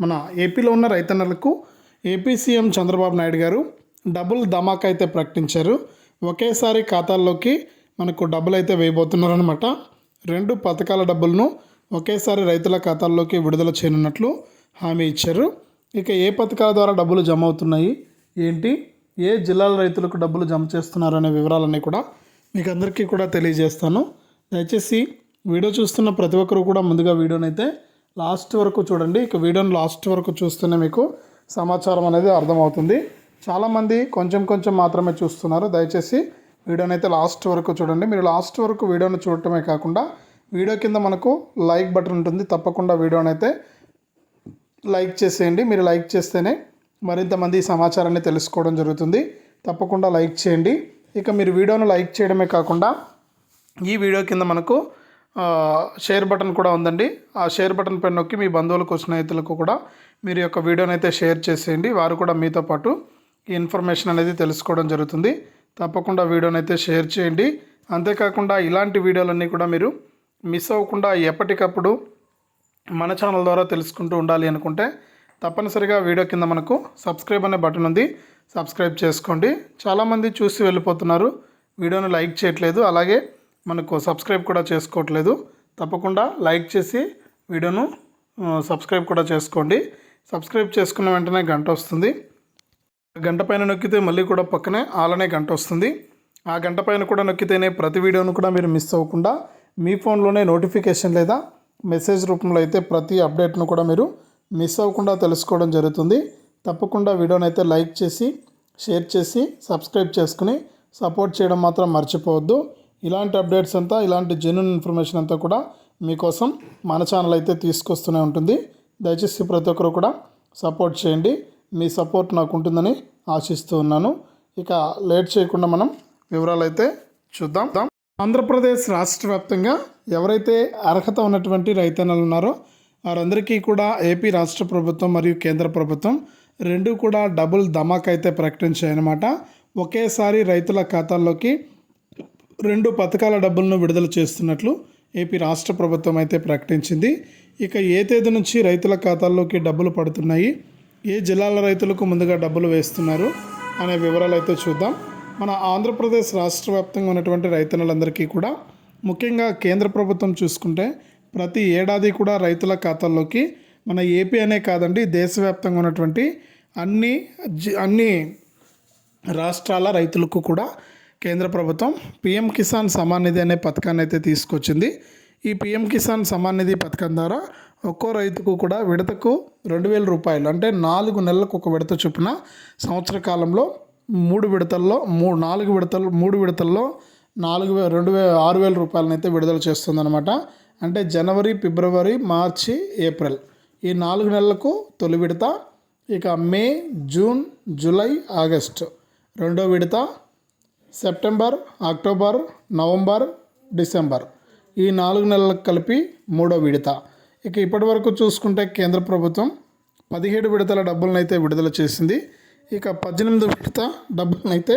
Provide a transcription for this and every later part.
మన ఏపీలో ఉన్న రైతన్నలకు ఏపీ సీఎం చంద్రబాబు నాయుడు గారు డబుల్ ధమాకా అయితే ప్రకటించారు. ఒకేసారి ఖాతాల్లోకి మనకు డబ్బులు అయితే వేయబోతున్నారనమాట రెండు పథకాల డబ్బులను ఒకేసారి రైతుల ఖాతాల్లోకి విడుదల చేయనున్నట్లు హామీ ఇచ్చారు. ఇక ఏ పథకాల ద్వారా డబ్బులు జమ అవుతున్నాయి? ఏంటి? ఏ జిల్లాల రైతులకు డబ్బులు జమ చేస్తున్నారు అనే వివరాలన్నీ కూడా మీకు అందరికీ కూడా తెలియజేస్తాను. దయచేసి వీడియో చూస్తున్న ప్రతి ఒక్కరు కూడా ముందుగా వీడియోనైతే అయితే లాస్ట్ వరకు చూడండి. ఇక వీడియోని లాస్ట్ వరకు చూస్తేనే మీకు సమాచారం అనేది అర్థమవుతుంది. చాలామంది కొంచెం కొంచెం మాత్రమే చూస్తున్నారు. దయచేసి వీడియోని అయితే లాస్ట్ వరకు చూడండి. మీరు లాస్ట్ వరకు వీడియోని చూడటమే కాకుండా వీడియో కింద మనకు లైక్ బటన్ ఉంటుంది. తప్పకుండా వీడియోని అయితే లైక్ చేసేయండి. మీరు లైక్ చేస్తేనే మరింతమంది ఈ సమాచారాన్ని తెలుసుకోవడం జరుగుతుంది. తప్పకుండా లైక్ చేయండి. ఇక మీరు వీడియోను లైక్ చేయడమే కాకుండా ఈ వీడియో కింద మనకు షేర్ బటన్ కూడా ఉందండి. ఆ షేర్ బటన్ పైన నొక్కి మీ బంధువులకు స్నేహితులకు కూడా మీరు యొక్క వీడియోని అయితే షేర్ చేసేయండి. వారు కూడా మీతో పాటు ఈ ఇన్ఫర్మేషన్ అనేది తెలుసుకోవడం జరుగుతుంది. తప్పకుండా వీడియోని అయితే షేర్ చేయండి. అంతేకాకుండా ఇలాంటి వీడియోలన్నీ కూడా మీరు మిస్ అవ్వకుండా ఎప్పటికప్పుడు మన ఛానల్ ద్వారా తెలుసుకుంటూ ఉండాలి అనుకుంటే తప్పనిసరిగా వీడియో కింద మనకు సబ్స్క్రైబ్ అనే బటన్ ఉంది. సబ్స్క్రైబ్ చేసుకోండి. చాలామంది చూసి వెళ్ళిపోతున్నారు. వీడియోను లైక్ చేయట్లేదు. అలాగే మనకు సబ్స్క్రైబ్ కూడా చేసుకోవట్లేదు. తప్పకుండా లైక్ చేసి వీడియోను సబ్స్క్రైబ్ కూడా చేసుకోండి. సబ్స్క్రైబ్ చేసుకున్న వెంటనే గంట వస్తుంది. గంట పైన నొక్కితే మళ్ళీ కూడా పక్కనే ఆలనే గంట వస్తుంది. ఆ గంట పైన కూడా నొక్కితేనే ప్రతి వీడియోను కూడా మీరు మిస్ అవ్వకుండా మీ ఫోన్లోనే నోటిఫికేషన్ లేదా మెసేజ్ రూపంలో అయితే ప్రతి అప్డేట్ను కూడా మీరు మిస్ అవ్వకుండా తెలుసుకోవడం జరుగుతుంది. తప్పకుండా వీడియోని అయితే లైక్ చేసి షేర్ చేసి సబ్స్క్రైబ్ చేసుకుని సపోర్ట్ చేయడం మాత్రం మర్చిపోవద్దు. ఇలాంటి అప్డేట్స్ అంతా ఇలాంటి జెన్యున్ ఇన్ఫర్మేషన్ అంతా కూడా మీకోసం మన ఛానల్ అయితే తీసుకొస్తూనే ఉంటుంది. దయచేసి ప్రతి ఒక్కరు కూడా సపోర్ట్ చేయండి. మీ సపోర్ట్ నాకు ఉంటుందని ఆశిస్తూ ఉన్నాను. ఇక లేట్ చేయకుండా మనం వివరాలు అయితే చూద్దాం. ఆంధ్రప్రదేశ్ రాష్ట్ర వ్యాప్తంగా ఎవరైతే అర్హత ఉన్నటువంటి రైతన్నలు ఉన్నారో వారందరికీ కూడా ఏపీ రాష్ట్ర ప్రభుత్వం మరియు కేంద్ర ప్రభుత్వం రెండు కూడా డబుల్ ధమాక్ అయితే ప్రకటించాయన్నమాట. ఒకేసారి రైతుల ఖాతాల్లోకి రెండు పథకాల డబ్బులను విడుదల చేస్తున్నట్లు ఏపీ రాష్ట్ర ప్రభుత్వం అయితే ప్రకటించింది. ఇక ఏ తేదీ నుంచి రైతుల ఖాతాల్లోకి డబ్బులు పడుతున్నాయి? ఏ జిల్లాల రైతులకు ముందుగా డబ్బులు వేస్తున్నారు? అనే వివరాలు అయితే చూద్దాం. మన ఆంధ్రప్రదేశ్ రాష్ట్ర వ్యాప్తంగా ఉన్నటువంటి రైతులందరికీ కూడా ముఖ్యంగా కేంద్ర ప్రభుత్వం చూసుకుంటే ప్రతి ఏడాది కూడా రైతుల ఖాతాల్లోకి మన ఏపీ అనే కాదండి దేశవ్యాప్తంగా ఉన్నటువంటి అన్ని జి అన్ని రాష్ట్రాల రైతులకు కూడా కేంద్ర ప్రభుత్వం పిఎం కిసాన్ సమాన్ నిధి అనే పథకాన్ని అయితే తీసుకొచ్చింది. ఈ పిఎం కిసాన్ సమాన్ నిధి పథకం ద్వారా ఒక్కో రైతుకు కూడా విడతకు రెండు వేల రూపాయలు అంటే నాలుగు నెలలకు ఒక విడత చొప్పున సంవత్సర కాలంలో మూడు విడతల్లో మూడు నాలుగు విడతలు మూడు విడతల్లో నాలుగు వే రెండు వే ఆరు వేల రూపాయలను అయితే విడుదల చేస్తుందన్నమాట. అంటే జనవరి ఫిబ్రవరి మార్చి ఏప్రిల్ ఈ నాలుగు నెలలకు తొలి విడత ఇక మే జూన్ జూలై ఆగస్టు రెండో విడత సెప్టెంబర్ అక్టోబర్ నవంబర్ డిసెంబర్ ఈ నాలుగు నెలలకు కలిపి మూడో విడత. ఇక ఇప్పటి వరకు చూసుకుంటే కేంద్ర ప్రభుత్వం పదిహేడు విడతల డబ్బులను అయితే విడుదల చేసింది. ఇక పద్దెనిమిది విడత డబ్బులను అయితే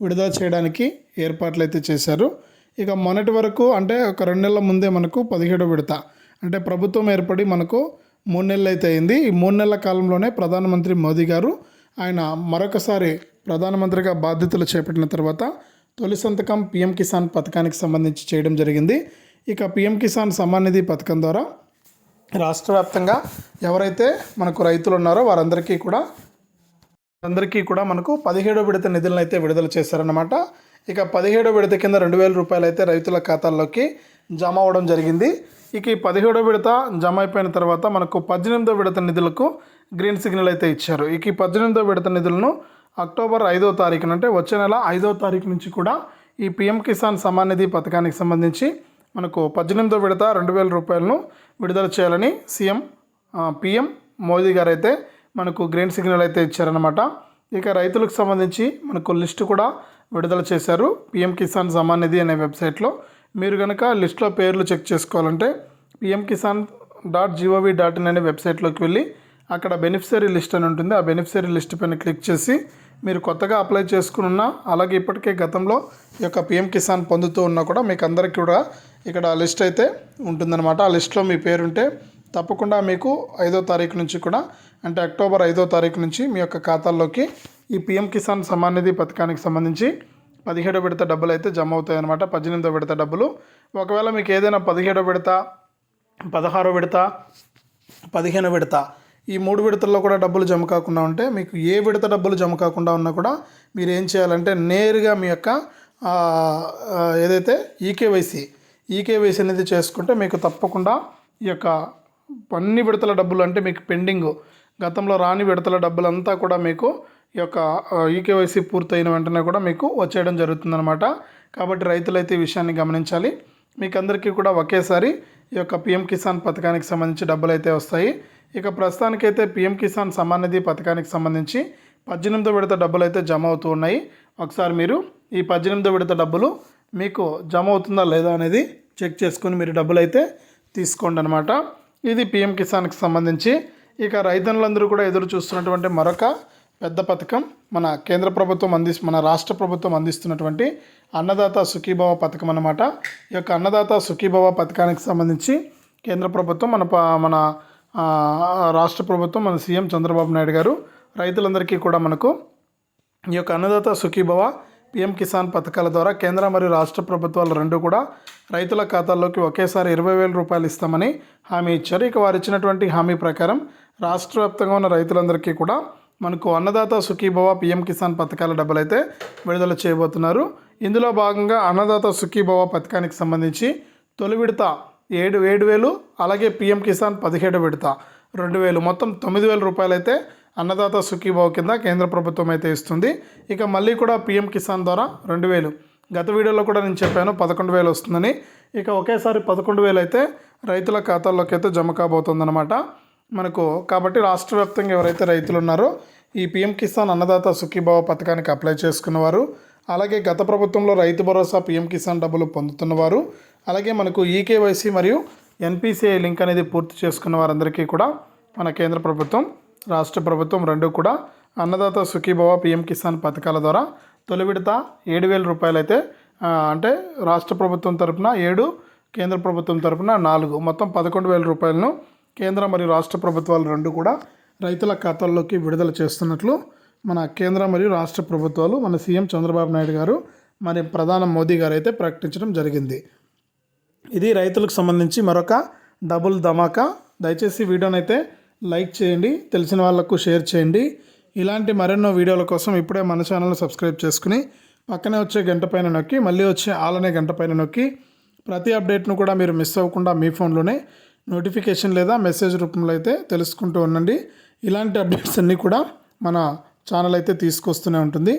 విడుదల చేయడానికి ఏర్పాట్లు అయితే చేశారు. ఇక మొన్నటి వరకు అంటే ఒక రెండు నెలల ముందే మనకు పదిహేడు విడత. అంటే ప్రభుత్వం ఏర్పడి మనకు మూడు నెలలు అయితే అయింది. ఈ మూడు నెలల కాలంలోనే ప్రధానమంత్రి మోదీ గారు ఆయన మరొకసారి ప్రధానమంత్రిగా బాధ్యతలు చేపట్టిన తర్వాత తొలి సంతకం పిఎం కిసాన్ పథకానికి సంబంధించి చేయడం జరిగింది. ఇక పిఎం కిసాన్ సమ్మాన్ నిధి పథకం ద్వారా రాష్ట్ర వ్యాప్తంగా ఎవరైతే మనకు రైతులు ఉన్నారో వారందరికీ కూడా అందరికీ కూడా మనకు పదిహేడో విడత నిధులను అయితే విడుదల చేశారన్నమాట. ఇక పదిహేడో విడత కింద రెండు వేల రూపాయలు అయితే రైతుల ఖాతాల్లోకి జమ అవ్వడం జరిగింది. ఇక ఈ పదిహేడో విడత జమ అయిపోయిన తర్వాత మనకు పద్దెనిమిదో విడత నిధులకు గ్రీన్ సిగ్నల్ అయితే ఇచ్చారు. ఇక ఈ పద్దెనిమిదో విడత నిధులను అక్టోబర్ ఐదో తారీఖున అంటే వచ్చే నెల ఐదో తారీఖు నుంచి కూడా ఈ పిఎం కిసాన్ సమాన్ నిధి పథకానికి సంబంధించి మనకు పద్దెనిమిదో విడత రెండు వేల రూపాయలను విడుదల చేయాలని సీఎం పిఎం మోదీ గారు అయితే మనకు గ్రీన్ సిగ్నల్ అయితే ఇచ్చారనమాట ఇక రైతులకు సంబంధించి మనకు లిస్టు కూడా విడుదల చేశారు పిఎం కిసాన్ సమాన్ నిధి అనే వెబ్సైట్లో. మీరు కనుక లిస్ట్లో పేర్లు చెక్ చేసుకోవాలంటే PM Kisan dot GOV dot in అనే వెబ్సైట్లోకి వెళ్ళి అక్కడ బెనిఫిషరీ లిస్ట్ అని ఉంటుంది. ఆ బెనిఫిషరీ లిస్ట్ పైన క్లిక్ చేసి మీరు కొత్తగా అప్లై చేసుకుని అలాగే ఇప్పటికే గతంలో ఈ యొక్క పిఎం కిసాన్ పొందుతూ ఉన్నా కూడా మీకు అందరికీ కూడా ఇక్కడ లిస్ట్ అయితే ఉంటుందన్నమాట. ఆ లిస్ట్లో మీ పేరుంటే తప్పకుండా మీకు ఐదో తారీఖు నుంచి కూడా అంటే అక్టోబర్ ఐదో తారీఖు నుంచి మీ యొక్క ఖాతాల్లోకి ఈ పిఎం కిసాన్ సమ్మాన్ నిధి పథకానికి సంబంధించి పదిహేడో విడత డబ్బులు అయితే జమ అవుతాయి అనమాట పద్దెనిమిదో విడత డబ్బులు. ఒకవేళ మీకు ఏదైనా పదిహేడో విడత పదహారో విడత పదిహేను విడత ఈ మూడు విడతల్లో కూడా డబ్బులు జమ కాకుండా ఉంటే మీకు ఏ విడత డబ్బులు జమ కాకుండా ఉన్నా కూడా మీరు ఏం చేయాలంటే నేరుగా మీ యొక్క ఏదైతే ఈకేవైసీ ఈకేవైసీ అనేది చేసుకుంటే మీకు తప్పకుండా ఈ యొక్క అన్ని విడతల డబ్బులు అంటే మీకు పెండింగ్ గతంలో రాని విడతల డబ్బులు అంతా కూడా మీకు ఈ యొక్క ఈకేవైసీ పూర్తయిన వెంటనే కూడా మీకు వచ్చేయడం జరుగుతుందనమాట కాబట్టి రైతులైతే ఈ విషయాన్ని గమనించాలి. మీకు అందరికీ కూడా ఒకేసారి ఈ యొక్క పిఎం కిసాన్ పథకానికి సంబంధించి డబ్బులు అయితే వస్తాయి. ఇక ప్రస్తుతానికైతే పిఎం కిసాన్ సమ్మాన్ నిధి పథకానికి సంబంధించి పద్దెనిమిదో విడత డబ్బులు అయితే జమ అవుతూ ఉన్నాయి. ఒకసారి మీరు ఈ పద్దెనిమిదో విడత డబ్బులు మీకు జమ అవుతుందా లేదా అనేది చెక్ చేసుకుని మీరు డబ్బులు అయితే తీసుకోండి అనమాట ఇది పిఎం కిసాన్కి సంబంధించి. ఇక రైతన్నులందరూ కూడా ఎదురు చూస్తున్నటువంటి మరొక పెద్ద పథకం మన కేంద్ర ప్రభుత్వం అంది మన రాష్ట్ర ప్రభుత్వం అందిస్తున్నటువంటి అన్నదాత సుఖీభవ పథకం అన్నమాట. ఈ యొక్క అన్నదాత సుఖీభవ పథకానికి సంబంధించి కేంద్ర ప్రభుత్వం మన మన రాష్ట్ర ప్రభుత్వం మన సీఎం చంద్రబాబు నాయుడు గారు రైతులందరికీ కూడా మనకు ఈ యొక్క అన్నదాత సుఖీభవ పిఎం కిసాన్ పథకాల ద్వారా కేంద్ర మరియు రాష్ట్ర ప్రభుత్వాలు రెండు కూడా రైతుల ఖాతాల్లోకి ఒకేసారి ఇరవై వేల రూపాయలు ఇస్తామని హామీ ఇచ్చారు. ఇక వారు ఇచ్చినటువంటి హామీ ప్రకారం రాష్ట్ర వ్యాప్తంగా ఉన్న రైతులందరికీ కూడా మనకు అన్నదాత సుఖీభవ పిఎం కిసాన్ పథకాల డబ్బులు అయితే విడుదల చేయబోతున్నారు. ఇందులో భాగంగా అన్నదాత సుఖీభవ పథకానికి సంబంధించి తొలి విడత ఏడు ఏడు వేలు అలాగే పిఎం కిసాన్ పదిహేడు విడత. రెండు వేలు మొత్తం తొమ్మిది వేల రూపాయలు అయితే అన్నదాత సుఖీభావ కింద కేంద్ర ప్రభుత్వం అయితే ఇస్తుంది. ఇక మళ్ళీ కూడా పిఎం కిసాన్ ద్వారా రెండు వేలు. గత వీడియోలో కూడా నేను చెప్పాను పదకొండు వేలు వస్తుందని. ఇక ఒకేసారి పదకొండు వేలు అయితే రైతుల ఖాతాల్లోకి అయితే జమ కాబోతుందన్నమాట. మనకు కాబట్టి రాష్ట్ర వ్యాప్తంగా ఎవరైతే రైతులు ఉన్నారో ఈ పిఎం కిసాన్ అన్నదాత సుఖీభావ పథకానికి అప్లై చేసుకున్నవారు అలాగే గత ప్రభుత్వంలో రైతు భరోసా పిఎం కిసాన్ డబ్బులు పొందుతున్నవారు అలాగే మనకు ఈకేవైసీ మరియు ఎన్పిసిఐ లింక్ అనేది పూర్తి చేసుకున్న వారందరికీ కూడా మన కేంద్ర ప్రభుత్వం రాష్ట్ర ప్రభుత్వం రెండు కూడా అన్నదాత సుఖీభవ పిఎం కిసాన్ పథకాల ద్వారా తొలి విడత ఏడు వేల రూపాయలు అయితే అంటే రాష్ట్ర ప్రభుత్వం తరపున ఏడు కేంద్ర ప్రభుత్వం తరపున నాలుగు మొత్తం పదకొండు వేల రూపాయలను కేంద్ర మరియు రాష్ట్ర ప్రభుత్వాలు రెండు కూడా రైతుల ఖాతాల్లోకి విడుదల చేస్తున్నట్లు మన కేంద్ర మరియు రాష్ట్ర ప్రభుత్వాలు మన సీఎం చంద్రబాబు నాయుడు గారు మరి ప్రధాన మోదీ గారు అయితే ప్రకటించడం జరిగింది. ఇది రైతులకు సంబంధించి మరొక డబుల్ ధమాకా. దయచేసి వీడియోని అయితే లైక్ చేయండి తెలిసిన వాళ్ళకు షేర్ చేయండి. ఇలాంటి మరెన్నో వీడియోల కోసం ఇప్పుడే మన ఛానల్ని సబ్స్క్రైబ్ చేసుకుని పక్కనే వచ్చే గంట పైన నొక్కి మళ్ళీ వచ్చే ఆలనే గంట పైన నొక్కి ప్రతి అప్డేట్ను కూడా మీరు మిస్ అవ్వకుండా మీ ఫోన్లోనే నోటిఫికేషన్ లేదా మెసేజ్ రూపంలో అయితే తెలుసుకుంటూ ఉండండి. ఇలాంటి అప్డేట్స్ అన్నీ కూడా మన ఛానల్ అయితే తీసుకొస్తూనే ఉంటుంది.